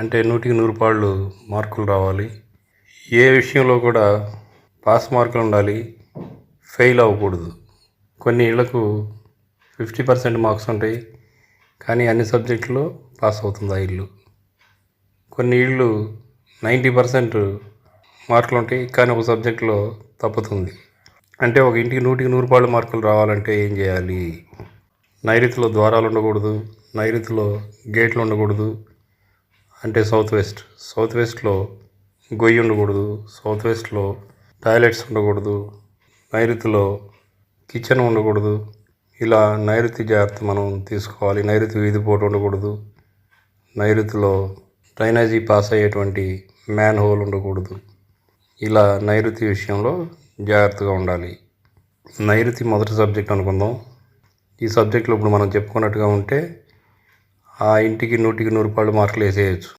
అంటే నూటికి నూరు పాళ్ళు మార్కులు రావాలి. ఏ విషయంలో కూడా పాస్ మార్కులు ఉండాలి ఫెయిల్ అవ్వకూడదు. కొన్ని ఇళ్ళకు ఫిఫ్టీ పర్సెంట్ మార్క్స్ ఉంటాయి కానీ అన్ని సబ్జెక్టులో పాస్ అవుతుంది ఆ ఇల్లు. కొన్ని ఇళ్ళు నైంటీ పర్సెంట్ మార్కులు ఉంటాయి కానీ ఒక సబ్జెక్టులో తప్పుతుంది. అంటే ఒక ఇంటికి నూటికి నూరు పాళ్ళు మార్కులు రావాలంటే ఏం చేయాలి? నైరుతిలో ద్వారాలు ఉండకూడదు నైరుతిలో గేట్లు ఉండకూడదు అంటే సౌత్ వెస్ట్. సౌత్ వెస్ట్లో గొయ్యి ఉండకూడదు. సౌత్ వెస్ట్లో టాయిలెట్స్ ఉండకూడదు. నైరుతిలో కిచెన్ ఉండకూడదు. ఇలా నైరుతి జాగ్రత్త మనం తీసుకోవాలి. నైరుతి వీధి పోటు ఉండకూడదు. నైరుతిలో డ్రైనేజీ పాస్ అయ్యేటువంటి మ్యాన్ హోల్ ఉండకూడదు. ఇలా నైరుతి విషయంలో జాగ్రత్తగా ఉండాలి. నైరుతి మొదటి సబ్జెక్ట్ అనుకుందాం. ఈ సబ్జెక్టులో ఇప్పుడు మనం చెప్పుకున్నట్టుగా ఉంటే ఆ ఇంటికి నూటికి నూరు రూపాయలు మార్కులు వేసేయచ్చు.